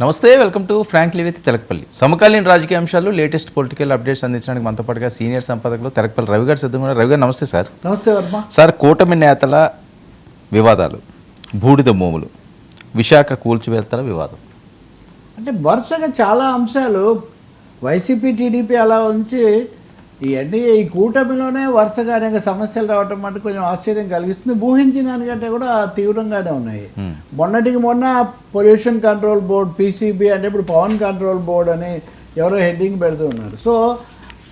నమస్తే welcome to frankly with Telakapalli. సమకాలీన రాజకీయ అంశాలు లేటెస్ట్ పొలిటికల్ అప్డేట్స్ అందించడానికి మనతో పాటుగా సీనియర్ సంపాదకులు తెలకపల్లి రవి గారు సిద్ధంగా. రవి గారు నమస్తే సార్. నమస్తే వర్మ. సార్ కూటమి నేతల వివాదాలు బూడిద మోములు విశాఖ కూల్చివేతల వివాదం. అంటే వరుసగా చాలా అంశాలు వైసీపీ టీడీపీ అలా ఉంచి ఇవన్నీ ఈ కూటమిలోనే వరుసగా అనేక సమస్యలు రావటం అంటే కొంచెం ఆశ్చర్యం కలిగిస్తుంది. ఊహించిన దానికంటే కూడా తీవ్రంగానే ఉన్నాయి. మొన్నటికి మొన్న పొల్యూషన్ కంట్రోల్ బోర్డ్ పీసీబీ అంటే ఇప్పుడు పవన్ కంట్రోల్ బోర్డ్ అని ఎవరో హెడ్డింగ్ పెడుతూ ఉన్నారు. సో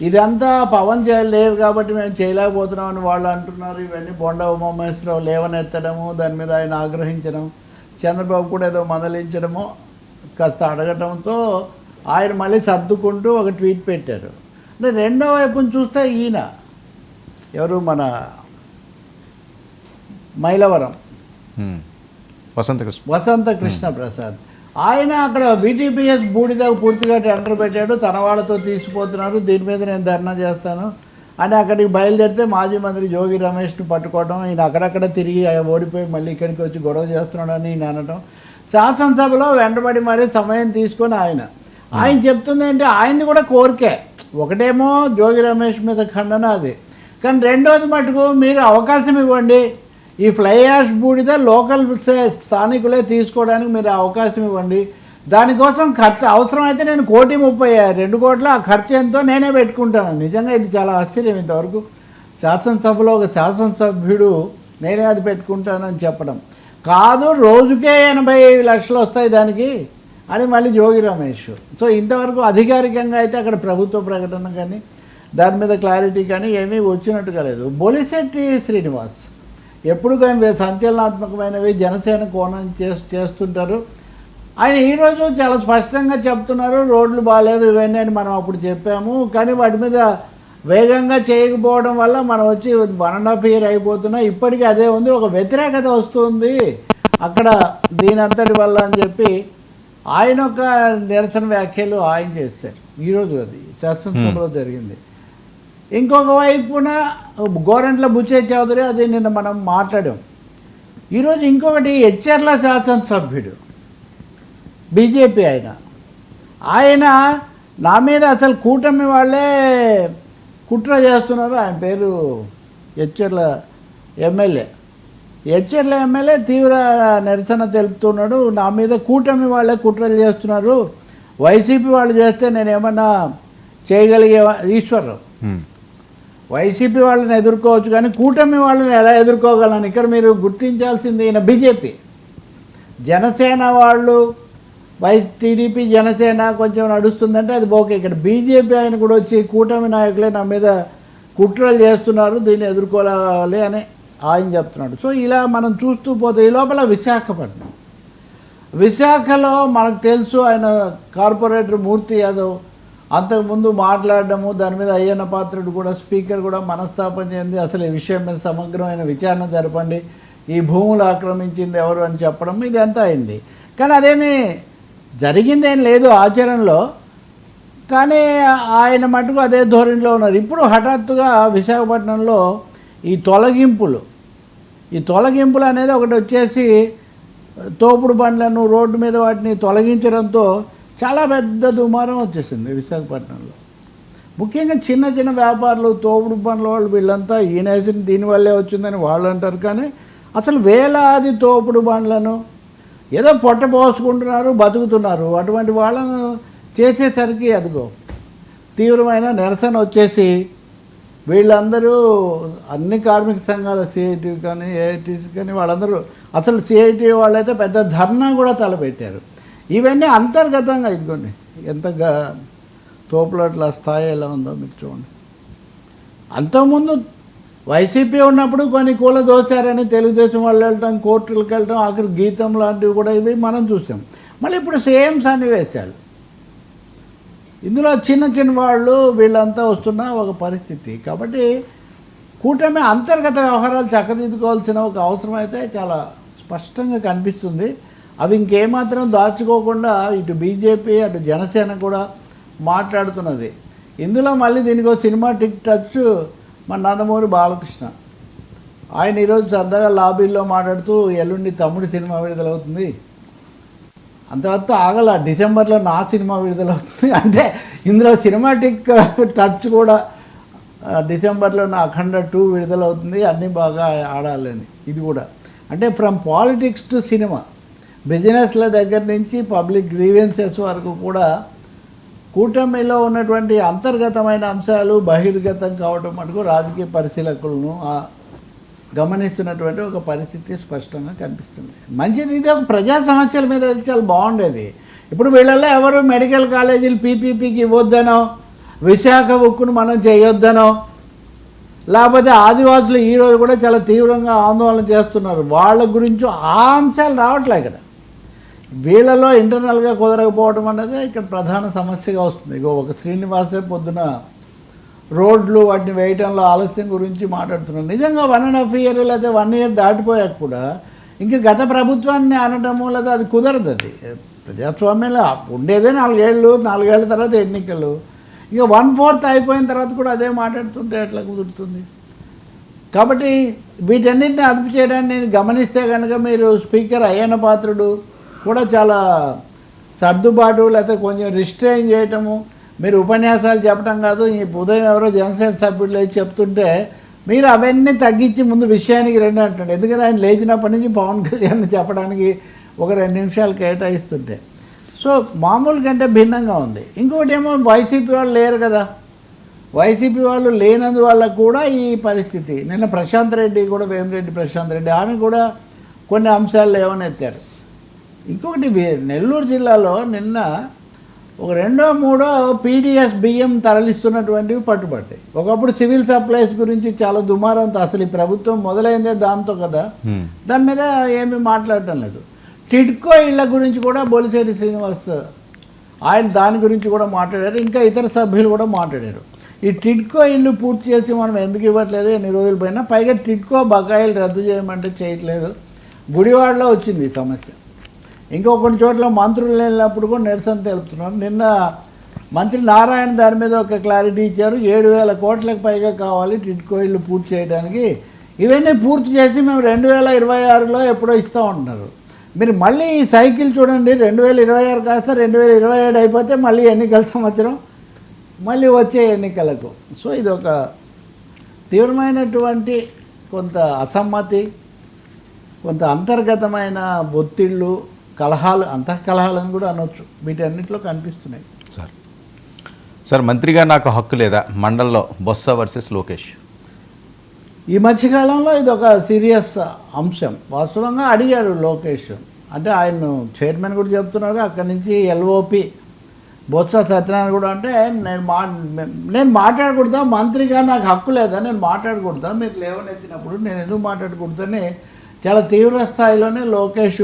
ఇదంతా పవన్ చేయలేరు కాబట్టి మేము చేయలేకపోతున్నాం అని వాళ్ళు అంటున్నారు. ఇవన్నీ బొండ ఉమామహేశ్వరరావు లేవనెత్తడము దాని మీద ఆయన ఆగ్రహించడం చంద్రబాబు కూడా ఏదో మందలించడము కాస్త అడగటంతో ఆయన మళ్ళీ సర్దుకుంటూ ఒక ట్వీట్ పెట్టారు. అంటే రెండో వైపున చూస్తే ఈయన ఎవరు? మన మైలవరం. వసంత కృష్ణ వసంత కృష్ణ ప్రసాద్. ఆయన అక్కడ బీటీపీఎస్ బూడిద పూర్తిగా టెండర్ పెట్టాడు. తన వాళ్ళతో తీసిపోతున్నారు. దీని మీద నేను ధర్నా చేస్తాను. అని అక్కడికి బయలుదేరితే మాజీ మంత్రి జోగి రమేష్ని పట్టుకోవడం ఈయన అక్కడక్కడ తిరిగి ఆయన ఓడిపోయి మళ్ళీ ఇక్కడికి వచ్చి గొడవ చేస్తున్నాడని ఈయన అనటం. శాసనసభలో వెంటబడి మరీ సమయం తీసుకొని ఆయన. ఆయన చెప్తుంది ఏంటి ఆయనది కూడా కోరికే. ఒకటేమో జోగి రమేష్ మీద ఖండన అది. కానీ రెండోది మటుకు మీరు అవకాశం ఇవ్వండి. ఈ ఫ్లై యాష్ బూడిద లోకల్ స్థానికులే తీసుకోవడానికి మీరు అవకాశం ఇవ్వండి. దానికోసం ఖర్చు అవసరమైతే నేను కోటి ముప్పై రెండు కోట్ల ఆ ఖర్చు ఎంతో నేనే పెట్టుకుంటాను. నిజంగా ఇది చాలా ఆశ్చర్యం ఇంతవరకు. శాసనసభలో ఒక శాసనసభ్యుడు నేనే అది పెట్టుకుంటానని చెప్పడం. కాదు రోజుకే ఎనభై లక్షలు వస్తాయి దానికి. అని మళ్ళీ జోగి రమేష్. సో ఇంతవరకు అధికారికంగా అయితే అక్కడ ప్రభుత్వ ప్రకటన కానీ దాని మీద క్లారిటీ కానీ ఏమీ వచ్చినట్టుగా లేదు. బొలిశెట్టి శ్రీనివాస్ ఎప్పుడు కానీ సంచలనాత్మకమైనవి జనసేన కోణం చేస్ చేస్తుంటారు. ఆయన ఈరోజు చాలా స్పష్టంగా చెప్తున్నారు రోడ్లు బాగాలేదు ఇవన్నీ అని మనం అప్పుడు చెప్పాము. కానీ వాటి మీద వేగంగా చేయకపోవడం వల్ల మనం వచ్చి వన్ అండ్ హాఫ్ ఇయర్ అయిపోతున్నా. ఇప్పటికీ అదే ఉంది. ఒక వ్యతిరేకత వస్తుంది. అక్కడ దీని అంతటి వల్ల అని చెప్పి ఆయన ఒక నిరసన వ్యాఖ్యలు ఆయన చేశారు. ఈరోజు అది. శాసనసభలో జరిగింది. ఇంకొక వైపున గోరంట్ల బుచ్చే చౌదరి అది నిన్న మనం మాట్లాడాం. ఈరోజు ఇంకొకటి హెచ్ఆర్ల శాసనసభ్యుడు బీజేపీ ఆయన. ఆయన నా మీద అసలు కూటమి వాళ్ళే కుట్ర చేస్తున్నారు. ఆయన పేరు హెచ్ఆర్ల ఎమ్మెల్యే. హెచ్ఆర్ల ఎమ్మెల్యే తీవ్ర నిరసన తెలుపుతున్నాడు. నా మీద కూటమి వాళ్ళే కుట్రలు చేస్తున్నారు. వైసీపీ వాళ్ళు చేస్తే నేను ఏమన్నా చేయగలిగే ఈశ్వరరావు. వైసీపీ వాళ్ళని ఎదుర్కోవచ్చు కానీ కూటమి వాళ్ళని ఎలా ఎదుర్కోగలను? ఇక్కడ మీరు గుర్తించాల్సింది ఈయన బీజేపీ. జనసేన వాళ్ళు వైస్ టీడీపీ జనసేన కొంచెం నడుస్తుందంటే అది ఓకే. ఇక్కడ బీజేపీ ఆయన కూడా వచ్చి కూటమి నాయకులే నా మీద కుట్రలు చేస్తున్నారు. దీన్ని ఎదుర్కోవాలి అని ఆయన చెప్తున్నాడు. సో ఇలా మనం చూస్తూ పోతే ఈ లోపల విశాఖపట్నం. విశాఖలో మనకు తెలుసు ఆయన కార్పొరేటర్ మూర్తి యాదవ్. అంతకుముందు మాట్లాడడము దాని మీద అయ్యన్న పాత్రుడు కూడా స్పీకర్ కూడా మనస్తాపం చెంది అసలు ఈ విషయం మీద సమగ్రమైన విచారణ జరపండి ఈ భూములు ఆక్రమించింది ఎవరు అని చెప్పడం ఇదంతా అయింది. కానీ అదేమీ జరిగిందేం లేదు ఆచరణలో. కానీ ఆయన మటుకు అదే ధోరణిలో ఉన్నారు. ఇప్పుడు హఠాత్తుగా విశాఖపట్నంలో ఈ తొలగింపులు ఈ తొలగింపులు అనేది ఒకటి వచ్చేసి తోపుడు బండ్లను రోడ్డు మీద వాటిని తొలగించడంతో చాలా పెద్ద దుమారం వచ్చేసింది విశాఖపట్నంలో. ముఖ్యంగా చిన్న చిన్న వ్యాపారులు తోపుడు బండ్ల వాళ్ళు వీళ్ళంతా ఈయన దీనివల్లే వచ్చిందని వాళ్ళు అంటారు. కానీ అసలు వేలాది తోపుడు బండ్లను ఏదో పొట్ట పోసుకుంటున్నారు బతుకుతున్నారు. అటువంటి వాళ్ళను చేసేసరికి అదిగో తీవ్రమైన నిరసన వచ్చేసి వీళ్ళందరూ అన్ని కార్మిక సంఘాల సిఐటి కానీ ఏఐటీసీ కానీ వాళ్ళందరూ అసలు సిఐటి వాళ్ళైతే పెద్ద ధర్నా కూడా తలపెట్టారు. ఇవన్నీ అంతర్గతంగా ఇదిగోండి ఎంత తోపులట్ల స్థాయి ఎలా ఉందో మీకు చూడండి. అంతకుముందు వైసీపీ ఉన్నప్పుడు కొన్ని కూల దోచారని తెలుగుదేశం వాళ్ళు వెళ్ళటం కోర్టులకు వెళ్ళటం ఆఖరి గీతం లాంటివి కూడా ఇవి మనం చూసాం. మళ్ళీ ఇప్పుడు సేమ్ సన్నివేశాలు. ఇందులో చిన్న చిన్న వాళ్ళు వీళ్ళంతా వస్తున్న ఒక పరిస్థితి. కాబట్టి కూటమి అంతర్గత వ్యవహారాలు చక్కదిద్దుకోవాల్సిన ఒక అవసరం అయితే చాలా స్పష్టంగా కనిపిస్తుంది. అవి ఇంకేమాత్రం దాచుకోకుండా ఇటు బీజేపీ అటు జనసేన కూడా మాట్లాడుతున్నది. ఇందులో మళ్ళీ దీనికి సినిమా సినిమాటిక్ టచ్ మన నందమూరి బాలకృష్ణ. ఆయన ఈరోజు సరదాగా లాబీల్లో మాట్లాడుతూ ఎల్లుండి తమ్ముడి సినిమా విడుదలవుతుంది. అంతవరకు ఆగల. డిసెంబర్లో నా సినిమా విడుదలవుతుంది. అంటే ఇందులో సినిమాటిక్ టచ్ uh, కూడా uh, డిసెంబర్లో నా అఖండ టూ విడుదలవుతుంది. అన్నీ బాగా ఆడాలని. ఇది కూడా. అంటే ఫ్రమ్ పాలిటిక్స్ టు సినిమా బిజినెస్ల దగ్గర నుంచి పబ్లిక్ గ్రీవెన్సెస్ వరకు కూడా కూటమిలో ఉన్నటువంటి అంతర్గతమైన అంశాలు బహిర్గతం కావడం మటుకు రాజకీయ పరిశీలకులను గమనిస్తున్నటువంటి ఒక పరిస్థితి స్పష్టంగా కనిపిస్తుంది. మంచిది ఇది ఒక ప్రజా సమస్యల మీద అయితే చాలా బాగుండేది. ఇప్పుడు వీళ్ళల్లో ఎవరు మెడికల్ కాలేజీలు పీపీపీకి ఇవ్వద్దనో విశాఖ ఉక్కును మనం చేయొద్దనో లేకపోతే ఆదివాసులు ఈరోజు కూడా చాలా తీవ్రంగా ఆందోళన చేస్తున్నారు. వాళ్ళ గురించి ఆ అంశాలు రావట్లే ఇక్కడ. వీళ్ళలో ఇంటర్నల్గా కుదరకపోవడం అనేది ఇక్కడ ప్రధాన సమస్యగా వస్తుంది. ఇగో ఒక శ్రీనివాసే పొద్దున రోడ్లు వాటిని వేయటంలో ఆలస్యం గురించి మాట్లాడుతున్నారు నిజంగా వన్ అండ్ హాఫ్ ఇయర్ లేదా వన్ ఇయర్ దాటిపోయాక కూడా ఇంకా గత ప్రభుత్వాన్ని అనటము లేదా అది కుదరదు అది. ప్రజాస్వామ్యంలో ఉండేదే నాలుగేళ్ళు నాలుగేళ్ళ తర్వాత ఎన్నికలు. ఇక వన్ ఫోర్త్ అయిపోయిన తర్వాత కూడా అదే మాట్లాడుతుంటే ఎట్లా కుదురుతుంది? కాబట్టి వీటన్నిటిని అదుపు చేయడాన్ని నేను గమనిస్తే కనుక మీరు స్పీకర్ అయ్యన పాత్రుడు కూడా చాలా సర్దుబాటు లేకపోతే కొంచెం రిస్ట్రైన్ చేయటము మీరు ఉపన్యాసాలు చెప్పడం కాదు ఈ ఉదయం ఎవరో జనసేన సభ్యులు లేచి చెప్తుంటే మీరు అవన్నీ తగ్గించి ముందు విషయానికి రెండు అంటుండే. ఎందుకంటే ఆయన లేచినప్పటి నుంచి పవన్ కళ్యాణ్ చెప్పడానికి ఒక రెండు నిమిషాలు కేటాయిస్తుంటే. సో మామూలు కంటే భిన్నంగా ఉంది. ఇంకోటి ఏమో వైసీపీ వాళ్ళు లేరు కదా. వైసీపీ వాళ్ళు లేనందువల్ల కూడా ఈ పరిస్థితి. నిన్న ప్రశాంత్ రెడ్డి కూడా వేమిరెడ్డి ప్రశాంత్ రెడ్డి ఆమె కూడా కొన్ని అంశాలు లేవనెత్తారు. ఇంకొకటి నెల్లూరు జిల్లాలో నిన్న ఒక రెండో మూడో పీడిఎస్ బియ్యం తరలిస్తున్నటువంటివి పట్టుబడ్డాయి ఒకప్పుడు సివిల్ సప్లైస్ గురించి చాలా దుమారంతో అసలు ఈ ప్రభుత్వం మొదలైందే దాంతో కదా. దాని మీద ఏమీ మాట్లాడటం లేదు. టిడ్కో ఇళ్ళ గురించి కూడా బొలిశెట్టి శ్రీనివాస్ ఆయన దాని గురించి కూడా మాట్లాడారు. ఇంకా ఇతర సభ్యులు కూడా మాట్లాడారు. ఈ టిడ్కో ఇల్లు పూర్తి చేసి మనం ఎందుకు ఇవ్వట్లేదు? ఎన్ని రోజులు పోయినా. పైగా టిడ్కో బకాయిలు రద్దు చేయమంటే చేయట్లేదు. గుడివాడలో వచ్చింది ఈ సమస్య. ఇంకో కొన్ని చోట్ల మంత్రులు వెళ్ళినప్పుడు కూడా నిరసన తెలుపుతున్నారు. నిన్న మంత్రి నారాయణ దాని మీద ఒక క్లారిటీ ఇచ్చారు. ఏడు వేల కోట్లకు పైగా కావాలి టిడ్కో ఇల్లు పూర్తి చేయడానికి. ఇవన్నీ పూర్తి చేసి మేము రెండు వేల ఇరవై ఆరులో ఎప్పుడో ఇస్తూ ఉంటున్నారు మీరు మళ్ళీ ఈ సైకిల్ చూడండి. రెండు వేల ఇరవై ఆరు కాస్త రెండు వేల ఇరవై ఏడు అయిపోతే మళ్ళీ ఎన్నికల సంవత్సరం మళ్ళీ వచ్చే ఎన్నికలకు. సో ఇది ఒక తీవ్రమైనటువంటి కొంత అసమ్మతి కొంత అంతర్గతమైన ఒత్తిళ్ళు కలహాలు అంతఃకలహాలని కూడా అనొచ్చు. వీటన్నిటిలో కనిపిస్తున్నాయి. సార్. సార్ మంత్రిగా నాకు హక్కు లేదా? మండల్లో బొత్స వర్సెస్ లోకేష్. ఈ మధ్యకాలంలో ఇది ఒక సీరియస్ అంశం. వాస్తవంగా అడిగాడు లోకేష్. అంటే ఆయన చైర్మన్ కూడా చెప్తున్నారు. అక్కడి నుంచి ఎల్ఓపి బొత్స సత్యనారాయణ కూడా అంటే నేను మా నేను మాట్లాడకూడదా? మంత్రిగా నాకు హక్కు లేదా? నేను మాట్లాడకూడదా? మీరు లేవనెత్తినప్పుడు నేను ఎందుకు మాట్లాడకూడదని చాలా తీవ్ర స్థాయిలోనే లోకేష్